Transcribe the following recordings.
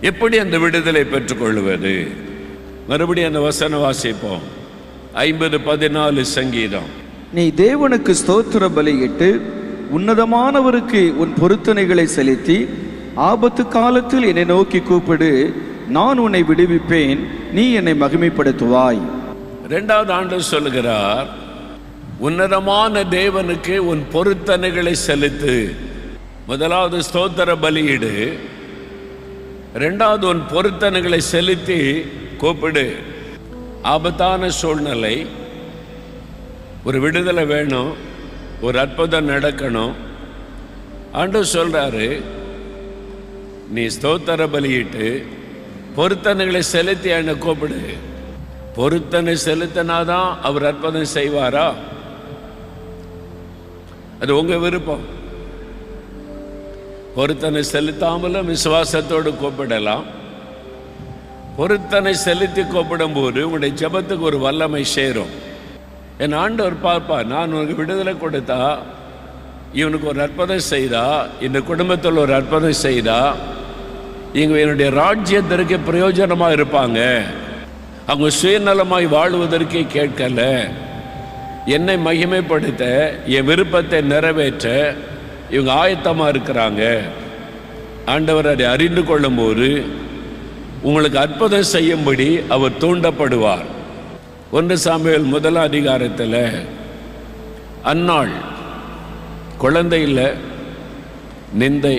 எப்படி அந்த விடுதலை பெற்றுக்கொள்வது? மறுபடியும் அந்த வசனம் வாசிப்போம். ஐம்பது பதினாலு சங்கீதம். நீ தேவனுக்கு ஸ்தோத்திர பலியிட்டு உன்னதமானவருக்கு உன் பொருத்தனைகளை செலுத்தி ஆபத்து காலத்தில் என்னை நோக்கி கூப்பிடு. நான் உன்னை விடுவிப்பேன். நீ என்னை மகிமைப்படுத்துவாய். இரண்டாவது ஆண்டு சொல்லுகிறார் உன்னதமான தேவனுக்கு உன் பொருத்தனைகளை செலுத்து. முதலாவது ஸ்தோத்திர பலியிடு. ரெண்டாவது உன் பொருத்தனைகளை செலுத்தி கூப்பிடு. ஆபத்தான சூழ்நிலை. ஒரு விடுதலை வேணும். ஒரு அற்புதம் நடக்கணும். ஆண்டு சொல்றாரு நீ ஸ்தோத்திர பலியிட்டு பொருத்தனைகளை செலுத்தி என்னை கூப்பிடு. பொருத்தனை செலுத்தினாதான் அவர் அற்புதம் செய்வாரா? அது உங்க விருப்பம். பொருத்தனை செலுத்தாமலும் விசுவாசத்தோடு கூப்பிடலாம். பொருத்தனை செலுத்தி கூப்பிடும் போது உங்களுடைய ஜெபத்துக்கு ஒரு வல்லமை சேரும். என் ஆண்டவர் பார்ப்பா நான் உனக்கு விடுதலை கொடுத்தா இவனுக்கு ஒரு அற்புதம் செய்தா இந்த குடும்பத்தில் ஒரு அற்புதம் செய்தா இவங்க என்னுடைய ராஜ்யத்திற்கு பிரயோஜனமாக இருப்பாங்க. அவங்க சுயநலமாய் வாழ்வதற்கே கேட்கல. என்னை மகிமைப்படுத்த என் விருப்பத்தை நிறைவேற்ற இவங்க ஆயத்தமாக இருக்கிறாங்க. ஆண்டவர் அதை அறிந்து கொள்ளும்போது உங்களுக்கு அற்புதம் செய்யும்படி அவர் தூண்டப்படுவார். ஒன்று சாமியல் முதல் அதிகாரத்தில் அந்நாள் குழந்தை இல்லை நிந்தை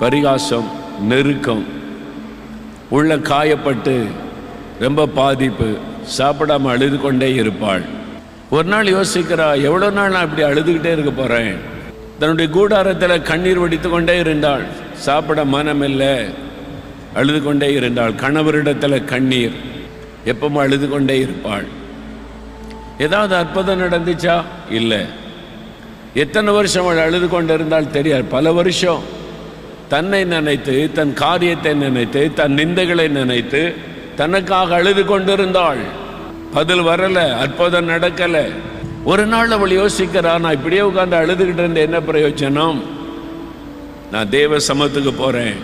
பரிகாசம் நெருக்கம் உள்ள காயப்பட்டு ரொம்ப பாதிப்பு சாப்பிடாமல் அழுது கொண்டே இருப்பாள். ஒரு நாள் யோசிக்கிறா எவ்வளோ நாள் நான் இப்படி அழுதுகிட்டே இருக்க போகிறேன் தன்னுடைய கூடாரத்தில் கண்ணீர் வடித்து கொண்டே இருந்தாள். சாப்பிட மனம் இல்லை அழுது கொண்டே இருந்தாள். கணவரிடத்தில் கண்ணீர். எப்பவும் அழுது கொண்டே இருப்பாள். ஏதாவது அற்புதம் நடந்துச்சா? இல்லை. எத்தனை வருஷம் அவள் அழுது கொண்டு இருந்தால் தெரியாது. பல வருஷம். தன்னை நினைத்து தன் காரியத்தை நினைத்து தன் நிந்தைகளை நினைத்து தனக்காக அழுது கொண்டிருந்தாள். பதில் வரலை. அற்புதம் நடக்கலை. ஒரு நாள் அவள் யோசிக்கிறா நான் இப்படியே உட்காந்து அழுதுகிட்டு இருந்த என்ன பிரயோஜனம்? நான் தேவ சமத்துக்கு போகிறேன்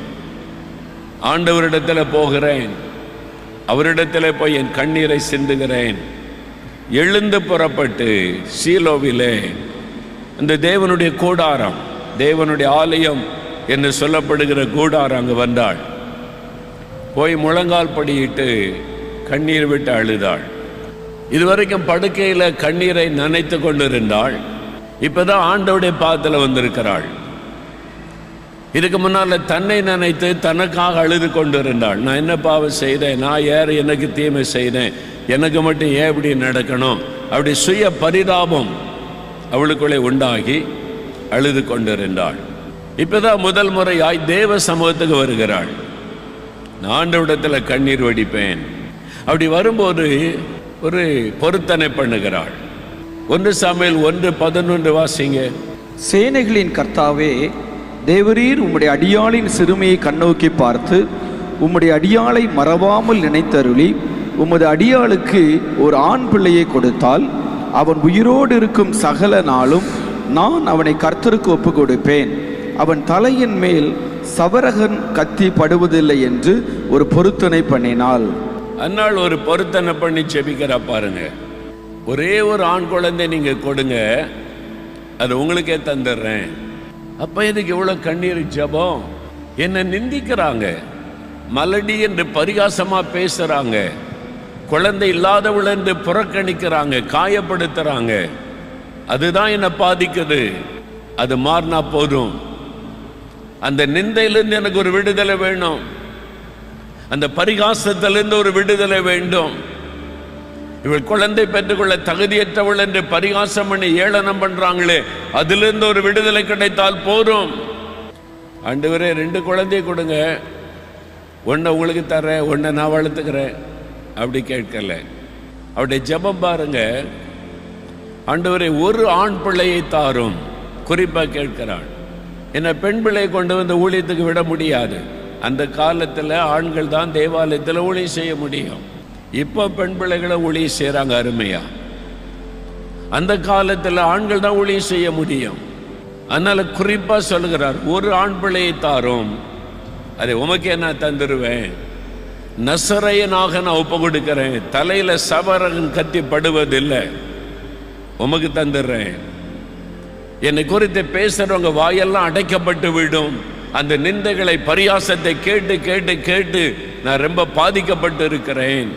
ஆண்டவரிடத்தில் போகிறேன். அவரிடத்தில் போய் என் கண்ணீரை சிந்துகிறேன். எழுந்து புறப்பட்டு சீலோவிலே அந்த தேவனுடைய கூடாரம் தேவனுடைய ஆலயம் என்று சொல்லப்படுகிற கூடாரம் அங்கு வந்தாள். போய் முழங்கால் படியிட்டு கண்ணீர் விட்டு அழுதாள். இதுவரைக்கும் படுக்கையில் கண்ணீரை நினைத்து கொண்டிருந்தாள். இப்போதான் ஆண்டவுடைய பாதத்தில் வந்திருக்கிறாள். இதுக்கு முன்னால தன்னை நினைத்து தனக்காக அழுது கொண்டிருந்தாள். நான் என்ன பாவம் செய்தேன்? நான் ஏற எனக்கு தீமை செய்தேன்? எனக்கு மட்டும் ஏன் இப்படி நடக்கணும்? அப்படி சுய பரிதாபம் அவளுக்குள்ளே உண்டாகி அழுது கொண்டிருந்தாள். இப்போதான் முதல் முறையாய் தேவ சமூகத்துக்கு வருகிறாள். நான் ஆண்டவிடத்தில் கண்ணீர் வடிப்பேன். அப்படி வரும்போது ஒரு பொருத்தனை பண்ணுகிறாள். ஒன்று சமையல் ஒன்று பதினொன்று வாசிங்க. சேனைகளின் கர்த்தாவே தேவரீர் உம்முடைய அடியாளின் சிறுமையை கண்ணோக்கி பார்த்து உம்முடைய அடியாளை மறவாமல் நினைத்தருளி உமது அடியாளுக்கு ஒரு ஆண் பிள்ளையை கொடுத்தால் அவன் உயிரோடு இருக்கும் சகல நாளும் நான் அவனை கர்த்தருக்கு ஒப்பு கொடுப்பேன். அவன் தலையின் மேல் சவரகன் கத்தி படுவதில்லை என்று ஒரு பொருத்தனை பண்ணினாள். அந்நாள் ஒரு பொருத்தனை பண்ணி செபிக்கிறா பாருங்க. ஒரே ஒரு ஆண் குழந்தை நீங்க கொடுங்க அது உங்களுக்கே தந்துடுறேன். அப்ப இதுக்கு இவ்வளவு கண்ணீர் ஜபம்? என்ன நிந்திக்கிறாங்க. மலடி என்று பரிகாசமா பேசுறாங்க. குழந்தை இல்லாதவள் என்று புறக்கணிக்கிறாங்க காயப்படுத்துறாங்க. அதுதான் என்னை பாதிக்குது. அது மாறினா போதும். அந்த நிந்தையிலிருந்து எனக்கு ஒரு விடுதலை வேணும். அந்த பரிகாசத்திலிருந்து ஒரு விடுதலை வேண்டும். இவள் குழந்தை பெற்றுக்கொள்ள தகுதியற்றவள் என்று பரிகாசம் பண்ணி ஏளனம் பண்றாங்களே அதிலிருந்து ஒரு விடுதலை கிடைத்தால் போதும். ஆண்டவரே ரெண்டு குழந்தைய கொடுங்க. ஒன்றை உங்களுக்கு தரேன் ஒன்றை நான் வளர்த்துக்கிறேன். அப்படி கேட்கல. அவருடைய ஜெபம் பாருங்க. அண்டுவரை ஒரு ஆண் பிள்ளையை தாரும். குறிப்பாக கேட்கிறாள் என்ன பெண் பிள்ளையை கொண்டு வந்து ஊழியத்துக்கு விட முடியாது. அந்த காலத்தில் ஆண்கள் தான் தேவாலயத்தில் ஒளி செய்ய முடியும். இப்போ பெண் பிள்ளைகளை ஒளி செய்கிறாங்க அருமையா. அந்த காலத்தில் ஆண்கள் தான் ஒளி செய்ய முடியும். அதனால் குறிப்பாக சொல்லுகிறார் ஒரு ஆண் பிள்ளையை தாரும். அதை உமக்கே நான் தந்துடுவேன் நசரையனாக நான் ஒப்பு கொடுக்கிறேன். தலையில் சவரகன் கத்தி படுவதில்லை உமக்கு தந்துடுறேன். என்னை குறித்து பேசுகிறவங்க வாயெல்லாம் அடைக்கப்பட்டு விடும். அந்த நிந்தைகளை பரியாசத்தை கேட்டு கேட்டு கேட்டு நான் ரொம்ப பாதிக்கப்பட்டு இருக்கிறேன்.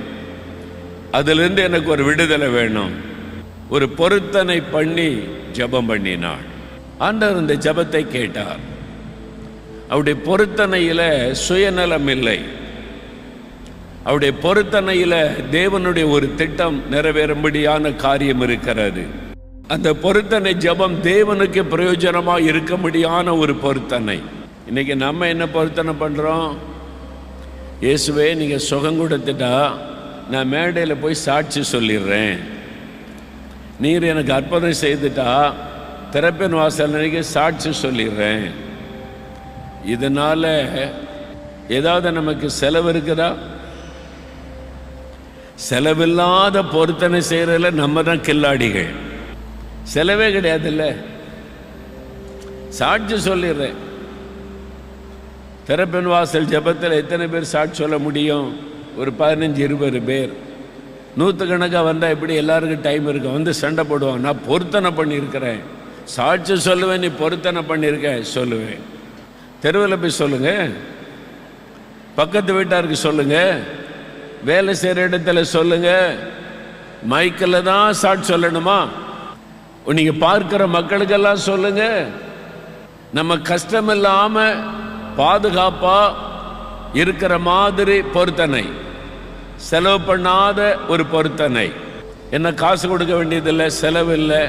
அதிலிருந்து எனக்கு ஒரு விடுதலை வேணும். ஒரு பொருத்தனை பண்ணி ஜெபம் பண்ணினாள். ஆண்டவர் இந்த ஜெபத்தை கேட்டார். அவருடைய பொருத்தனையில் சுயநலம் இல்லை. அவருடைய பொருத்தனையில் தேவனுடைய ஒரு திட்டம் நிறைவேறும்படியான காரியம் இருக்கிறது. அந்த பொருத்தனை ஜெபம் தேவனுக்கு பிரயோஜனமாக இருக்க முடியான ஒரு பொருத்தனை. இன்றைக்கி நம்ம என்ன பொருத்தனை பண்ணுறோம் இயேசுவே நீங்கள் சுகம் கொடுத்துட்டா நான் மேடையில் போய் சாட்சி சொல்லிடுறேன். நீர் எனக்கு அற்புதம் செய்துட்டா திறப்பின் வாசல் நினைக்க சாட்சி சொல்லிடுறேன். இதனால் ஏதாவது நமக்கு செலவு இருக்குதா? செலவில்லாத பொருத்தனை செய்கிறதில் நம்ம தான் கில்லாடிகள். செலவே கிடையாதுல்ல. சாட்சி சொல்லிடுறேன். திறப்பின் வாசல் ஜெபத்தில் எத்தனை பேர் சாட்சி சொல்ல முடியும்? ஒரு பதினஞ்சு இருபது பேர். நூற்றுக்கணக்காக வந்தால் எப்படி எல்லாருக்கும் டைம் இருக்கும்? வந்து சண்டை போடுவான் நான் பொருத்தனை பண்ணியிருக்கிறேன். சாட்சி சொல்லுவேன் நீ பொருத்தனை பண்ணியிருக்க சொல்லுவேன். தெருவில் போய் சொல்லுங்கள் பக்கத்து வீட்டாருக்கு சொல்லுங்கள் வேலை செய்கிற இடத்துல சொல்லுங்கள் மைக்கில் தான் சாட்சி சொல்லணுமா? நீங்கள் பார்க்குற மக்களுக்கெல்லாம் சொல்லுங்கள் நம்ம கஷ்டம் இல்லாமல் பாதுகாப்பாக இருக்கிற மாதிரி பொருத்தனை. செலவு பண்ணாத ஒரு பொருத்தனை. என்ன காசு கொடுக்க வேண்டியதில்லை செலவு இல்லை.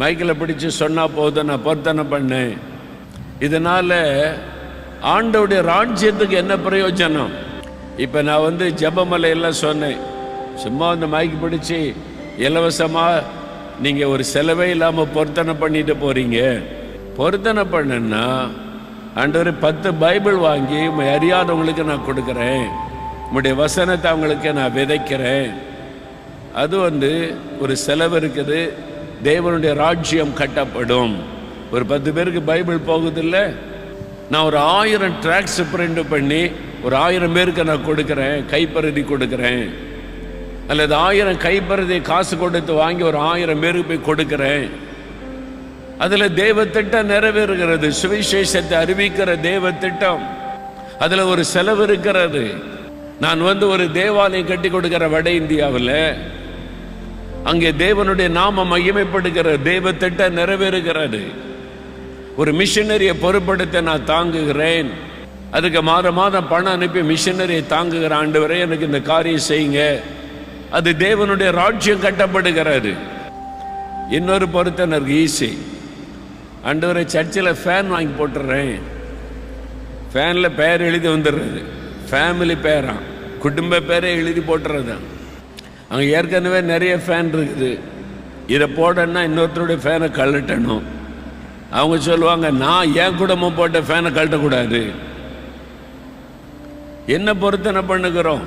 மைக்கில் பிடிச்சி சொன்னால் போதும் நான் பொருத்தனை பண்ணேன். இதனால் ஆண்டோடைய ராஜ்யத்துக்கு என்ன பிரயோஜனம்? இப்போ நான் வந்து ஜெபமலையெல்லாம் சொன்னேன். சும்மா அந்த மைக்கு பிடிச்சி இலவசமாக நீங்கள் ஒரு செலவே இல்லாமல் பொருத்தனை பண்ணிட்டு போகிறீங்க பொருத்தனை பண்ணுன்னா ஆண்டவர் பத்து பைபிள் வாங்கி அறியாதவங்களுக்கு நான் கொடுக்குறேன். உங்களுடைய வசனத்தை அவங்களுக்கு நான் விதைக்கிறேன். அது வந்து ஒரு செலவு இருக்குது. தேவனுடைய ராஜ்யம் கட்டப்படும். ஒரு பத்து பேருக்கு பைபிள் போகுதில்ல? நான் ஒரு ஆயிரம் ட்ராக்ஸ் பிரிண்ட் பண்ணி ஒரு ஆயிரம் பேருக்கு நான் கொடுக்குறேன். கைப்பருதி கொடுக்குறேன். அல்லது ஆயிரம் கைப்பருதி காசு கொடுத்து வாங்கி ஒரு ஆயிரம் பேருக்கு போய் கொடுக்குறேன். அதுல தேவ திட்டம் நிறைவேறுகிறது. சுவிசேஷத்தை அறிவிக்கிற தேவ திட்டம் அதுல ஒரு செலவு இருக்கிறது. நான் வந்து ஒரு தேவாலயம் கட்டி கொடுக்கிற வட இந்தியாவில் அங்கே தேவனுடைய நாம மகிமைப்படுகிற தேவ திட்டம் நிறைவேறுகிறது. ஒரு மிஷினரியை பொறுப்படுத்த நான் தாங்குகிறேன். அதுக்கு மாத மாதம் பணம் அனுப்பி மிஷினரியை தாங்குகிற ஆண்டு வரை எனக்கு இந்த காரியம் செய்யுங்க. அது தேவனுடைய ராஜ்யம் கட்டப்படுகிறது. இன்னொரு பொருத்தனர் ஈஸி ஆண்டவரை சர்ச்சில் ஃபேன் வாங்கி போட்டுடுறேன் ஃபேனில் பேர் எழுதி வந்துடுறது. ஃபேமிலி பேரான் குடும்ப பேரை எழுதி போட்டுறது. அங்கே ஏற்கனவே நிறைய ஃபேன் இருக்குது. இதை போடன்னா இன்னொருத்தருடைய ஃபேனை கழட்டணும். அவங்க சொல்லுவாங்க நான் என் குடும்பம் போட்ட ஃபேனை கழட்டக்கூடாது. என்ன பொருத்தனை பண்ணுகிறோம்.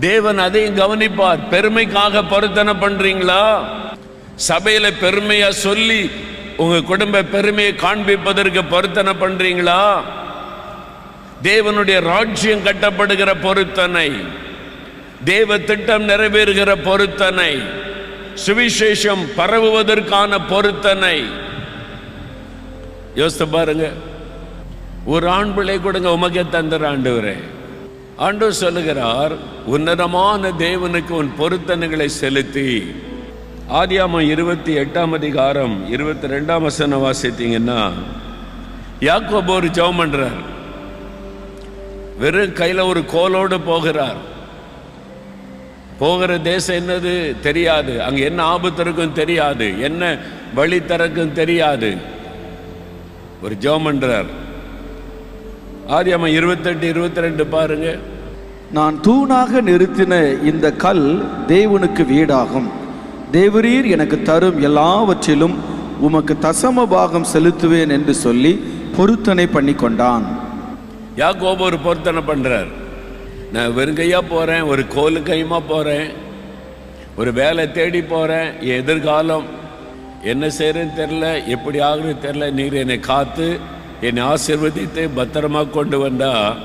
தேவன் அதையும் கவனிப்பார். பெருமைக்காக பொருத்தனை பண்றீங்களா? சபையில பெருமையா சொல்லி உங்கள் குடும்ப பெருமையை காண்பிப்பதற்கு பொருத்தனை பண்ணுறீங்களா தேவனுடைய ராஜ்யம் கட்டப்படுகிற பொருத்தனை தேவ திட்டம் நிறைவேறுகிற பொருத்தனை சுவிசேஷம் பரவுவதற்கான பொருத்தனை. யோசித்து பாருங்க. ஒரு ஆண் பிள்ளை கொடுங்க உமக்கே தந்துற ஆண்டவரே. ஆண்டவர் சொல்லுகிறார் உன்னதமான தேவனுக்கு உன் பொருத்தனைகளை செலுத்தி ஆதியாமம் இருபத்தி எட்டாம் அதிகாரம் இருபத்தி ரெண்டாம் வசனம் வாசித்தீங்கன்னா யாக்கோபு ஒரு ஜெபம் பண்றார். வெறும் கையில் ஒரு கோலோடு போகிறார். போகிற தேசம் என்னது தெரியாது. அங்கே என்ன ஆபத்து இருக்கும் தெரியாது. என்ன வழி திறக்கும் தெரியாது. ஒரு ஜெபம் பண்றார். ஆதியாமம் இருபத்தெட்டு இருபத்தி ரெண்டு பாருங்க. நான் தூணாக நிறுத்தின இந்த கல் தேவனுக்கு வீடாகும். தேவரீர் எனக்கு தரும் எல்லாவற்றிலும் உமக்கு தசம பாகம் செலுத்துவேன் என்று சொல்லி பொருத்தனை பண்ணி கொண்டான் யாக்கோபு ஒரு பொருத்தனை பண்ணுறார் நான் வெறுங்கையாக போகிறேன் ஒரு கோலு கையுமா போகிறேன் ஒரு வேலை தேடி போகிறேன் என் எதிர்காலம் என்ன செய்கிறேன்னு தெரில எப்படி ஆகுன்னு தெரில நீர் என்னை காத்து என்னை ஆசீர்வதித்து பத்திரமாக கொண்டு வந்தால்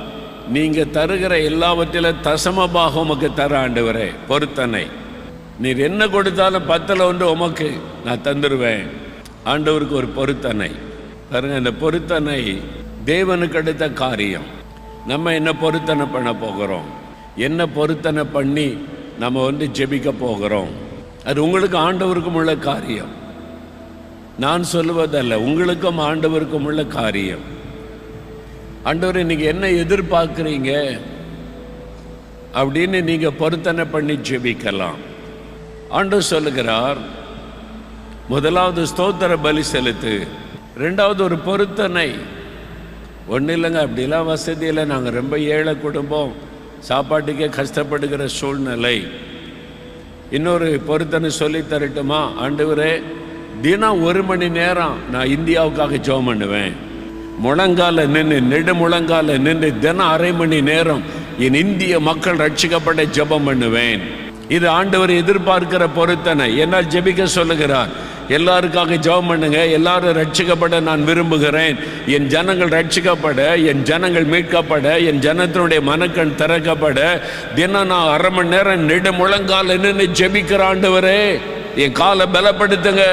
நீங்கள் தருகிற எல்லாவற்றிலும் தசமபாகம் உமக்கு தர வரேன் பொருத்தனை. நீர் என்ன கொடுத்தாலும் பத்தில் ஒன்று உமக்கு நான் தந்துடுவேன் ஆண்டவருக்கு ஒரு பொருத்தனை. பாருங்க இந்த பொருத்தனை தேவனுக்கு அடுத்த காரியம். நம்ம என்ன பொருத்தனை பண்ண போகிறோம்? என்ன பொருத்தனை பண்ணி நம்ம வந்து ஜெபிக்க போகிறோம்? அது உங்களுக்கு ஆண்டவருக்கும் உள்ள காரியம். நான் சொல்லுவதல்ல உங்களுக்கும் ஆண்டவருக்கும் உள்ள காரியம். ஆண்டவர் இன்னைக்கு என்ன எதிர்பார்க்குறீங்க? அப்படின்னு நீங்க பொருத்தனை பண்ணி ஜெபிக்கலாம். ஆண்டு சொல்லுகிறார் முதலாவது ஸ்தோத்திர பலி செலுத்து ரெண்டாவது ஒரு பொருத்தனை. ஒன்றும் இல்லைங்க அப்படிலாம் வசதி இல்லை. நாங்கள் ரொம்ப ஏழை குடும்பம் சாப்பாட்டுக்கே கஷ்டப்படுகிற சூழ்நிலை. இன்னொரு பொருத்தனை சொல்லி தரட்டுமா? ஆண்டவரே தினம் ஒரு மணி நேரம் நான் இந்தியாவுக்காக ஜெபம் பண்ணுவேன். முழங்கால நின்று நெடு முழங்கால நின்று தினம் அரை மணி நேரம் என் இந்திய மக்கள் ரட்சிக்கப்பட ஜெபம் பண்ணுவேன். இது ஆண்டவர் எதிர்பார்க்கிற பொருத்தனை. என்னால் ஜெபிக்க சொல்லுகிறார். எல்லாருக்காக ஜெபம் பண்ணுங்க. எல்லாரும் ரட்சிக்கப்பட நான் விரும்புகிறேன். என் ஜனங்கள் ரட்சிக்கப்பட என் ஜனங்கள் மீட்கப்பட என் ஜனத்தினுடைய மனக்கண் திறக்கப்பட. தினம் நான் அரை மணி நேரம் நெடு முழங்கால் நின்று ஜெபிக்கிற ஆண்டவரே. என் காலை பலப்படுத்துங்க.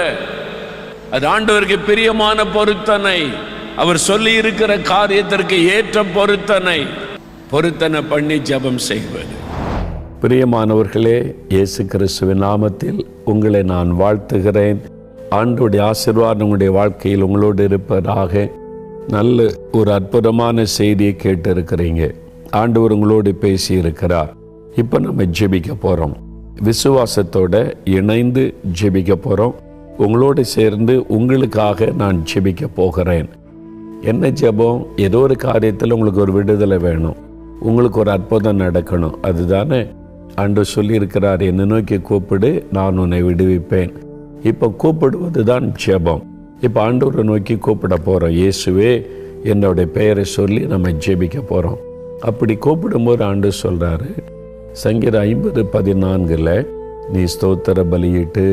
அது ஆண்டவருக்கு பிரியமான பொருத்தனை. அவர் சொல்லி இருக்கிற காரியத்திற்கு ஏற்ற பொருத்தனை. பொருத்தனை பண்ணி ஜெபம் செய்வது. பிரியமானவர்களே இயேசு கிறிஸ்துவின் நாமத்தில் உங்களை நான் வாழ்த்துகிறேன். ஆண்டுடைய ஆசீர்வாதம் உங்களுடைய வாழ்க்கையில் உங்களோடு இருப்பதாக நல்ல ஒரு அற்புதமான செய்தியை கேட்டு இருக்கிறீங்க ஆண்டவர் உங்களோடு பேசி இருக்கிறார் இப்போ நம்ம ஜெபிக்க போகிறோம் விசுவாசத்தோட இணைந்து ஜெபிக்க போகிறோம் உங்களோடு சேர்ந்து உங்களுக்காக நான் ஜெபிக்க போகிறேன். என்ன ஜெபம்? ஏதோ ஒரு காரியத்தில் உங்களுக்கு ஒரு விடுதலை வேணும். உங்களுக்கு ஒரு அற்புதம் நடக்கணும். அதுதானே? ஆண்டு சொல்லியிருக்கிறார் என்னை நோக்கி கூப்பிடு நான் உன்னை விடுவிப்பேன். இப்போ கூப்பிடுவது தான் ஜெபம். இப்போ ஆண்டவரை நோக்கி கூப்பிட போகிறோம் இயேசுவே என்னுடைய பெயரை சொல்லி நம்ம ஜெபிக்க போகிறோம் அப்படி கூப்பிடும்போது ஆண்டு சொல்கிறாரு சங்கீத ஐம்பது பதினான்கில் நீ ஸ்தோத்திர பலியிட்டு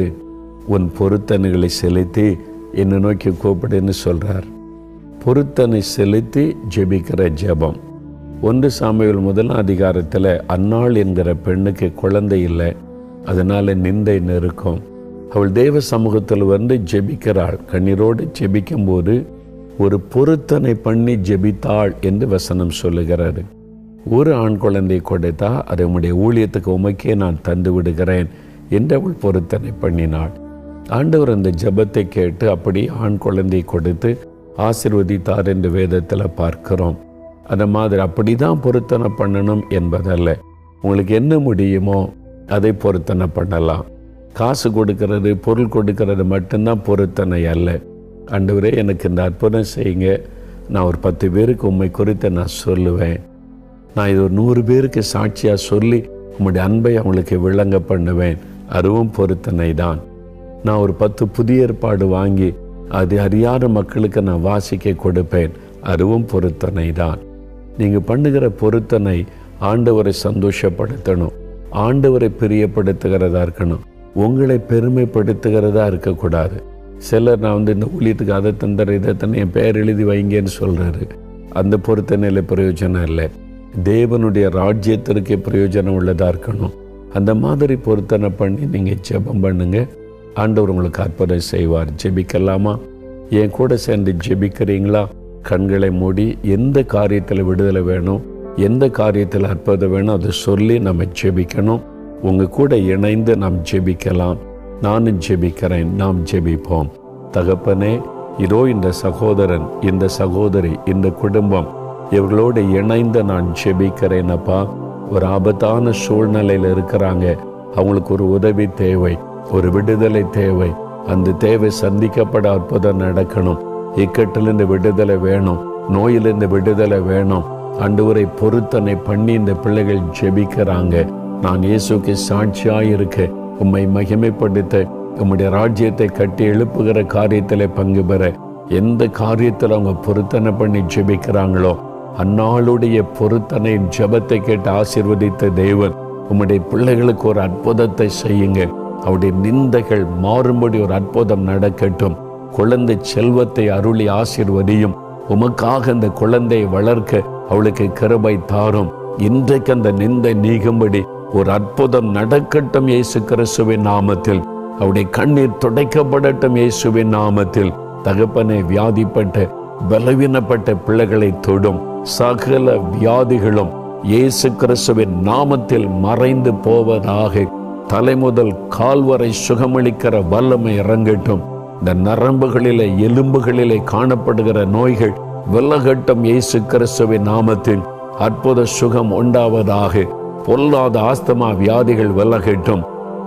உன் பொருத்தனைகளை செலுத்தி என்னை நோக்கி கூப்பிடுன்னு சொல்கிறார் பொருத்தனை செலுத்தி ஜெபிக்கிற ஜெபம். ஒன்று சாமியல் முதலாம் அதிகாரத்தில் அன்னாள் என்கிற பெண்ணுக்கு குழந்தை இல்லை. அதனால் நிந்தை நெருக்கம். அவள் தேவ சமூகத்தில் வந்து ஜெபிக்கிறாள். கண்ணீரோடு ஜெபிக்கும்போது ஒரு பொருத்தனை பண்ணி ஜெபித்தாள் என்று வசனம் சொல்லுகிறாரு ஒரு ஆண் குழந்தை கொடுத்தா அதை உம்முடைய ஊழியத்துக்கு உமக்கே நான் தந்து விடுகிறேன் என்று அவள் பொருத்தனை பண்ணினாள். ஆண்டவர் அந்த ஜெபத்தை கேட்டு அப்படி ஆண் குழந்தை கொடுத்து ஆசிர்வதித்தார் என்று வேதத்தில் பார்க்கிறோம். அந்த மாதிரி அப்படி தான் பொருத்தனை பண்ணணும் என்பதல்ல. உங்களுக்கு என்ன முடியுமோ அதை பொருத்தனை பண்ணலாம். காசு கொடுக்கறது பொருள் கொடுக்கறது மட்டும்தான் பொருத்தனை அல்ல. அண்டவரே எனக்கு இந்த அற்புதம் செய்யுங்க. நான் ஒரு பத்து பேருக்கு உண்மை குறித்து நான் சொல்லுவேன். நான் இது ஒரு நூறு பேருக்கு சாட்சியாக சொல்லி உங்களுடைய அன்பை அவங்களுக்கு விளங்க பண்ணுவேன். அதுவும் பொருத்தனை தான். நான் ஒரு பத்து புதிய ஏற்பாடு வாங்கி அது அறியாத மக்களுக்கு நான் வாசிக்க கொடுப்பேன். அதுவும் பொருத்தனை தான். நீங்கள் பண்ணுகிற பொருத்தனை ஆண்டவரை சந்தோஷப்படுத்தணும். ஆண்டவரை பிரியப்படுத்துகிறதா இருக்கணும். உங்களை பெருமைப்படுத்துகிறதா இருக்கக்கூடாது. சிலர் நான் வந்து இந்த ஊழியத்துக்கு அதை தந்துடுற இதை தந்து என் பெயர் எழுதி வைங்கன்னு சொல்கிறாரு அந்த பொருத்தனையில் பிரயோஜனம் இல்லை. தேவனுடைய ராஜ்யத்திற்கே பிரயோஜனம் உள்ளதாக இருக்கணும். அந்த மாதிரி பொருத்தனை பண்ணி நீங்கள் ஜெபம் பண்ணுங்கள் ஆண்டவர் உங்களுக்கு அற்புதம் செய்வார். ஜெபிக்கலாமா? என் கூட சேர்ந்து ஜெபிக்கிறீங்களா? கண்களை மூடி எந்த காரியத்தில் விடுதலை வேணும் எந்த காரியத்தில் அற்புதம் வேணும் அதை சொல்லி நம்ம ஜெபிக்கணும். உங்க கூட இணைந்து நாம் ஜெபிக்கலாம். நானும் ஜெபிக்கிறேன் நாம் ஜெபிப்போம். தகப்பனே இதோ இந்த சகோதரன் இந்த சகோதரி இந்த குடும்பம் இவர்களோடு இணைந்து நான் ஜெபிக்கிறேன் அப்பா. ஒரு ஆபத்தான சூழ்நிலையில் இருக்கிறாங்க. அவங்களுக்கு ஒரு உதவி தேவை ஒரு விடுதலை தேவை. அந்த தேவை சந்திக்கப்பட அற்புதம் நடக்கணும். இக்கட்டிலிருந்து விடுதலை வேணும் நோயிலிருந்து விடுதலை வேணும். அண்டுவரை பொருத்தனை பண்ணி இந்த பிள்ளைகள் ஜெபிக்கிறாங்க. நான் இயேசுக்கு சாட்சியாக இருக்க உம்மை மகிமைப்படுத்த உம்முடைய ராஜ்யத்தை கட்டி எழுப்புகிற காரியத்தில் பங்கு பெற. எந்த காரியத்தில் அவங்க பொருத்தனை பண்ணி ஜெபிக்கிறாங்களோ அந்நாளுடைய பொருத்தனை ஜெபத்தை கேட்டு ஆசிர்வதித்த தேவன் உம்முடைய பிள்ளைகளுக்கு ஒரு அற்புதத்தை செய்யுங்க. அவருடைய நிந்தைகள் மாறும்படி ஒரு அற்புதம் நடக்கட்டும். குழந்தை செல்வத்தை அருளி ஆசிர்வதியும். உமக்காக அந்த குழந்தையை வளர்க்க அவளுக்கு கிருபை தாரும். இன்றைக்கு அந்த நிந்தை நீங்கும்படி ஒரு அற்புதம் நடக்கட்டும் இயேசு கிறிஸ்துவின் நாமத்தில். அவருடைய கண்ணீர் துடைக்கப்படட்டும் இயேசுவின் நாமத்தில். தகப்பனை வியாதிப்பட்ட பலவீனப்பட்ட பிள்ளைகளை தொடும். சகல வியாதிகளும் இயேசு கிறிஸ்துவின் நாமத்தில் மறைந்து போவதாக. தலைமுதல் கால்வரை சுகமளிக்கிற வல்லமை இறங்கட்டும். இந்த நரம்புகளிலே எலும்புகளிலே காணப்படுகிற நோய்கள் வெள்ளகட்டம் இயேசு கிறிஸ்துவின் நாமத்தில் அற்புத சுகம் உண்டாவதாக. பொல்லாத ஆஸ்தமா வியாதிகள் விலகட்டும்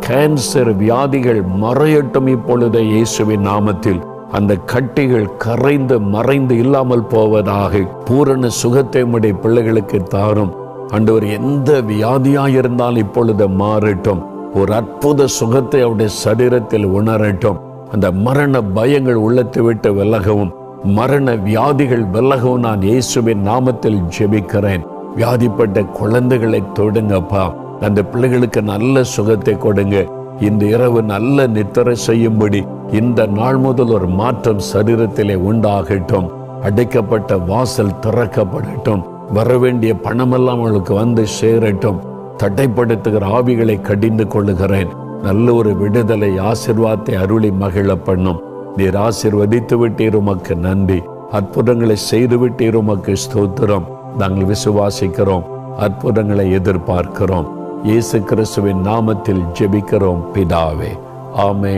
கேன்சர் வியாதிகள் மறையட்டும் இப்பொழுது இயேசுவின் நாமத்தில். அந்த கட்டிகள் கரைந்து மறைந்து இல்லாமல் போவதாக பூரண சுகத்தை உடைய பிள்ளைகளுக்கு தாரும். ஆண்டவர் எந்த வியாதியாயிருந்தால் இப்பொழுது மாறட்டும். ஒரு அற்புத சுகத்தை அவருடைய சரீரத்தில் உணரட்டும். அந்த மரண பயங்கள் உள்ளத்தை விட்டு விலகவும் மரண வியாதிகள் விலகவும் நான் இயேசுவின் நாமத்தில் ஜெபிக்கிறேன். வியாதிப்பட்ட குழந்தைகளை தொடுங்கப்பா. அந்த பிள்ளைகளுக்கு நல்ல சுகத்தை கொடுங்க. இந்த இரவு நல்ல நித்திரை செய்யும்படி இந்த நாள் முதல் ஒரு மாற்றம் சரீரத்திலே உண்டாகட்டும். அடைக்கப்பட்ட வாசல் திறக்கப்படட்டும். வரவேண்டிய பணமெல்லாம் அவளுக்கு வந்து சேரட்டும். தடைப்படுத்துகிற ஆவிகளை கடிந்து கொள்ளுகிறேன். நல்ல ஒரு விடுதலை ஆசிர்வாதத்தை அருளி மகிழ பண்ணும். நீர் ஆசிர்வதித்து விட்டீர் உமக்கு நன்றி. அற்புதங்களை செய்து விட்டீர் உமக்கு ஸ்தோத்திரம். நாங்கள் விசுவாசிக்கிறோம். அற்புதங்களை எதிர்பார்க்கிறோம். இயேசு கிறிஸ்துவின் நாமத்தில் ஜெபிக்கிறோம். பிதாவே. ஆமே